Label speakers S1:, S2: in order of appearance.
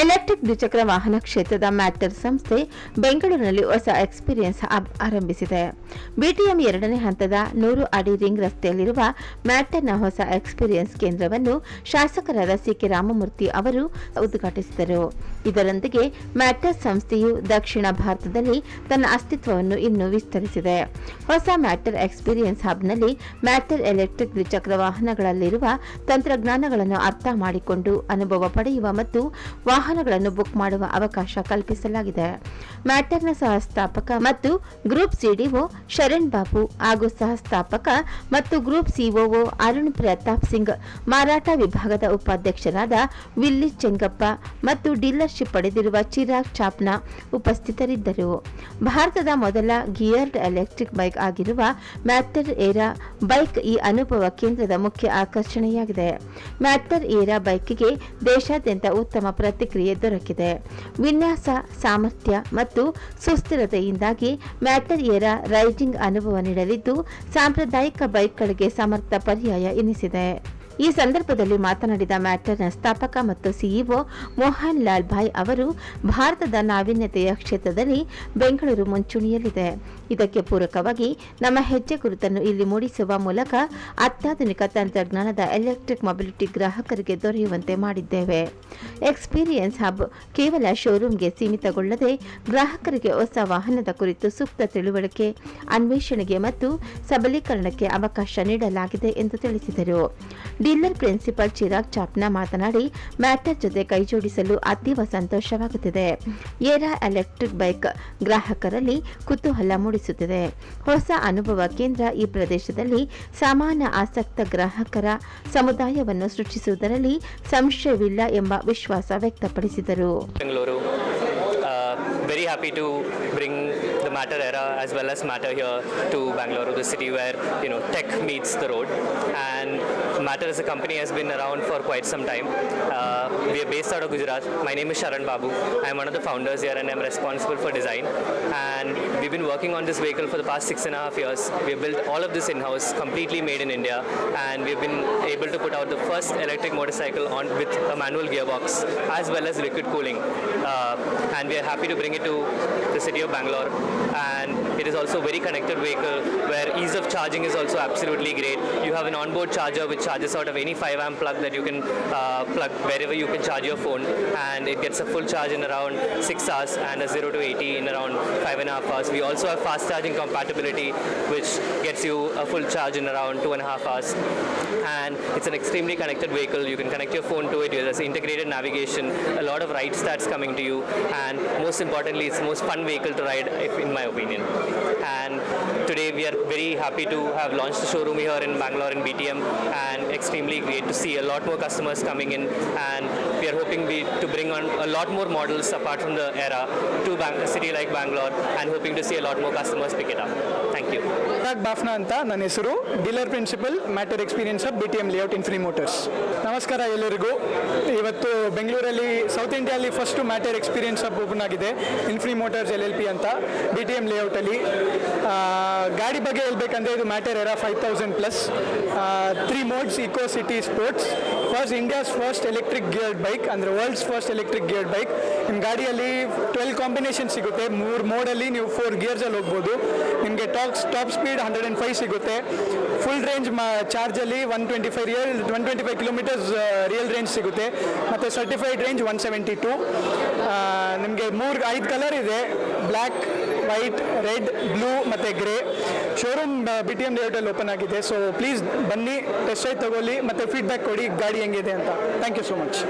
S1: Electric ದ್ವಿಚಕ್ರ ವಾಹನ ಕ್ಷೇತ್ರದ ಮ್ಯಾಟರ್ ಸಂಸ್ಥೆ ಬೆಂಗಳೂರಿನಲ್ಲಿ ಹೊಸ ಎಕ್ಸ್ಪೀರಿಯನ್ಸ್ ಹಬ್ ಆರಂಭಿಸಿದೆ. ಬಿಟಿಎಂ ಎರಡನೇ ಹಂತದ ನೂರು ಅಡಿ ರಿಂಗ್ ರಸ್ತೆಯಲ್ಲಿರುವ ಮ್ಯಾಟರ್ನ ಹೊಸ ಎಕ್ಸ್ಪೀರಿಯನ್ಸ್ ಕೇಂದ್ರವನ್ನು ಶಾಸಕರಾದ ಸಿಕೆ ರಾಮಮೂರ್ತಿ ಅವರು ಉದ್ಘಾಟಿಸಿದರು. ಇದರೊಂದಿಗೆ ಮ್ಯಾಟರ್ ಸಂಸ್ಥೆಯು ದಕ್ಷಿಣ ಭಾರತದಲ್ಲಿ ತನ್ನ ಅಸ್ತಿತ್ವವನ್ನು ಇನ್ನೂ ವಿಸ್ತರಿಸಿದೆ. ಹೊಸ ಮ್ಯಾಟರ್ ಎಕ್ಸ್ಪೀರಿಯನ್ಸ್ ಹಬ್ನಲ್ಲಿ ಮ್ಯಾಟರ್ ಎಲೆಕ್ಟ್ರಿಕ್ ದ್ವಿಚಕ್ರ ವಾಹನಗಳಲ್ಲಿರುವ ತಂತ್ರಜ್ಞಾನಗಳನ್ನು ಅರ್ಥ ಮಾಡಿಕೊಂಡು ಅನುಭವ ಪಡೆಯುವ ಮತ್ತು ವಾಹನಗಳನ್ನು ಬುಕ್ ಮಾಡುವ ಅವಕಾಶ ಕಲ್ಪಿಸಲಾಗಿದೆ. ಮ್ಯಾಟರ್ನ ಸಹಸ್ಥಾಪಕ ಮತ್ತು ಗ್ರೂಪ್ ಸಿಡಿಒ ಶರಣ್ ಬಾಬು ಹಾಗೂ ಸಹಸ್ಥಾಪಕ ಮತ್ತು ಗ್ರೂಪ್ ಸಿಒಒ ಅರುಣ್ ಪ್ರತಾಪ್ ಸಿಂಗ್, ಮಾರಾಟ ವಿಭಾಗದ ಉಪಾಧ್ಯಕ್ಷರಾದ ವಿಲ್ಲಿ ಚೆಂಗಪ್ಪ ಮತ್ತು ಡೀಲರ್ಶಿಪ್ ಪಡೆದಿರುವ ಚಿರಾಗ್ ಚಾಪ್ನ ಉಪಸ್ಥಿತರಿದ್ದರು. ಭಾರತದ ಮೊದಲ ಗಿಯರ್ಡ್ ಎಲೆಕ್ಟ್ರಿಕ್ ಬೈಕ್ ಆಗಿರುವ ಮ್ಯಾಟರ್ ಏರಾ ಬೈಕ್ ಈ ಅನುಭವ ಕೇಂದ್ರದ ಮುಖ್ಯ ಆಕರ್ಷಣೆಯಾಗಿದೆ. ಮ್ಯಾಟರ್ ಏರಾ ಬೈಕ್ಗೆ ದೇಶಾದ್ಯಂತ ಉತ್ತಮ ಪ್ರತಿಕ್ರಿಯೆ ದೊರಕಿದೆ. ವಿನ್ಯಾಸ, ಸಾಮರ್ಥ್ಯ ಮತ್ತು ಸುಸ್ಥಿರತೆಯಿಂದಾಗಿ ಮ್ಯಾಟರ್ ಏರಾ ರೈಡಿಂಗ್ ಅನುಭವ ನೀಡಲಿದ್ದು, ಸಾಂಪ್ರದಾಯಿಕ ಬೈಕ್ಗಳಿಗೆ ಸಮರ್ಥ ಪರ್ಯಾಯ ಎನಿಸಿದೆ. ಈ ಸಂದರ್ಭದಲ್ಲಿ ಮಾತನಾಡಿದ ಮ್ಯಾಟರ್ನ ಸ್ಥಾಪಕ ಮತ್ತು ಸಿಇಒ ಮೋಹನ್ ಲಾಲ್ ಭಾಯ್ ಅವರು, ಭಾರತದ ನಾವೀನ್ಯತೆಯ ಕ್ಷೇತ್ರದಲ್ಲಿ ಬೆಂಗಳೂರು ಮುಂಚೂಣಿಯಲ್ಲಿದೆ. ಇದಕ್ಕೆ ಪೂರಕವಾಗಿ ನಮ್ಮ ಹೆಜ್ಜೆ ಗುರುತನ್ನು ಇಲ್ಲಿ ಮೂಡಿಸುವ ಮೂಲಕ ಅತ್ಯಾಧುನಿಕ ತಂತ್ರಜ್ಞಾನದ ಎಲೆಕ್ಟ್ರಿಕ್ ಮೊಬಿಲಿಟಿ ಗ್ರಾಹಕರಿಗೆ ದೊರೆಯುವಂತೆ ಮಾಡಿದ್ದೇವೆ. ಎಕ್ಸ್ಪೀರಿಯನ್ಸ್ ಹಬ್ ಕೇವಲ ಶೋರೂಮ್ಗೆ ಸೀಮಿತಗೊಳ್ಳದೆ ಗ್ರಾಹಕರಿಗೆ ಹೊಸ ವಾಹನದ ಕುರಿತು ಸೂಕ್ತ ತಿಳುವಳಿಕೆ, ಅನ್ವೇಷಣೆಗೆ ಮತ್ತು ಸಬಲೀಕರಣಕ್ಕೆ ಅವಕಾಶ ನೀಡಲಾಗಿದೆ ಎಂದು ತಿಳಿಸಿದರು. ಡೀಲರ್ ಪ್ರಿನ್ಸಿಪಲ್ ಚಿರಾಗ್ ಚಾಪ್ನಾ ಮಾತನಾಡಿ, ಮ್ಯಾಟರ್ ಜೊತೆ ಕೈಜೋಡಿಸಲು ಅತೀವ ಸಂತೋಷವಾಗುತ್ತಿದೆ. ಏರಾ ಎಲೆಕ್ಟ್ರಿಕ್ ಬೈಕ್ ಗ್ರಾಹಕರಲ್ಲಿ ಕುತೂಹಲ ಮೂಡಿಸುತ್ತಿದೆ ಹೊಸ ಅನುಭವ ಕೇಂದ್ರ ಈ ಪ್ರದೇಶದಲ್ಲಿ ಸಮಾನ ಆಸಕ್ತ ಗ್ರಾಹಕರ ಸಮುದಾಯವನ್ನು ಸೃಷ್ಟಿಸುವುದರಲ್ಲಿ ಸಂಶಯವಿಲ್ಲ ಎಂಬ ವಿಶ್ವಾಸ ವ್ಯಕ್ತಪಡಿಸಿದರು.
S2: Very bring the Matter era as well as Matter here to Bangalore, the city where you know tech meets the road. And Matter as a company has been around for quite some time. Uh, we are based out of Gujarat. My name is Sharan Babu. I'm one of the founders here, and I'm responsible for design. And we've been working on this vehicle for the past six and a half years. We've built all of this in-house, completely made in India, and we've been able to put out the first electric motorcycle on with a manual gearbox as well as liquid cooling. Uh, and we are happy to bring it to the city of Bangalore. And it is also a very connected vehicle where ease of charging is also absolutely great. You have an onboard charger which charges out of any 5 amp plug that you can uh, plug wherever you can charge your phone, and it gets a full charge in around 6 hours and a 0 to 80 in around 5 and a half hours. We also have fast charging compatibility, which gets you a full charge in around 2 and a half hours. And it's an extremely connected vehicle. You can connect your phone to it. There's integrated navigation, a lot of ride stats coming to you, and most importantly, it's the most fun vehicle to ride, in my opinion. And today we are very happy to have launched the showroom here in Bangalore in BTM, and extremely great to see a lot more customers coming in. And we are hoping we, to bring on a lot more models apart from the era to a city like Bangalore, and hoping to see a lot more customers pick it up. Thank you.
S3: Chirag Bafna ಅಂತ ನನ್ನ ಹೆಸರು. Dealer principal Matter experience of B T M layout ಇನ್ಫ್ರಿ motors ನಮಸ್ಕಾರ ಎಲ್ಲರಿಗೂ. ಇವತ್ತು ಬೆಂಗಳೂರಲ್ಲಿ south ಇಂಡಿಯಾಲಿ first Matter experience of open ಆಗಿದೆ. ಇನ್ಫ್ರಿ motors L L P ಅಂತ ಬಿ ಟಿ ಎಂ ಲೇಔಟಲ್ಲಿ ಗಾಡಿ ಬಗ್ಗೆ ಹೇಳ್ಬೇಕಂದ್ರೆ ಇದು Matter Aera five thousand plus three modes eco city sports first India's first electric geared bike ಅಂದರೆ world's first electric geared bike ನಿಮ್ಮ ಗಾಡಿಯಲ್ಲಿ ಟ್ವೆಲ್ ಕಾಂಬಿನೇಷನ್ ಸಿಗುತ್ತೆ. ಮೂರು ಮೋಡಲ್ಲಿ ನೀವು ಫೋರ್ ಗಿಯರ್ಸಲ್ಲಿ ಹೋಗ್ಬೋದು. ನಿಮಗೆ top top speed hundred and five ಸಿಗುತ್ತೆ. ಫುಲ್ ರೇಂಜ್ ಮ ಚಾರ್ಜಲ್ಲಿ one twenty five real one twenty five kilometres real range ಸಿಗುತ್ತೆ. ಮತ್ತು certified range one seventy two ನಿಮಗೆ ಮೂರು, ಐದು ಕಲರ್ ಇದೆ. ಬ್ಲ್ಯಾಕ್ ವೈಟ್ ರೆಡ್ ಬ್ಲೂ ಮತ್ತು grey showroom B T M ಲೇಔಟಲ್ಲಿ open ಆಗಿದೆ. ಸೊ ಪ್ಲೀಸ್ ಬನ್ನಿ ಟೆಸ್ಟ್ ರೈಡ್ ತಗೊಳ್ಳಿ, ಮತ್ತು ಫೀಡ್ಬ್ಯಾಕ್ ಕೊಡಿ, ಗಾಡಿ ಹೆಂಗಿದೆ ಅಂತ. Thank you so much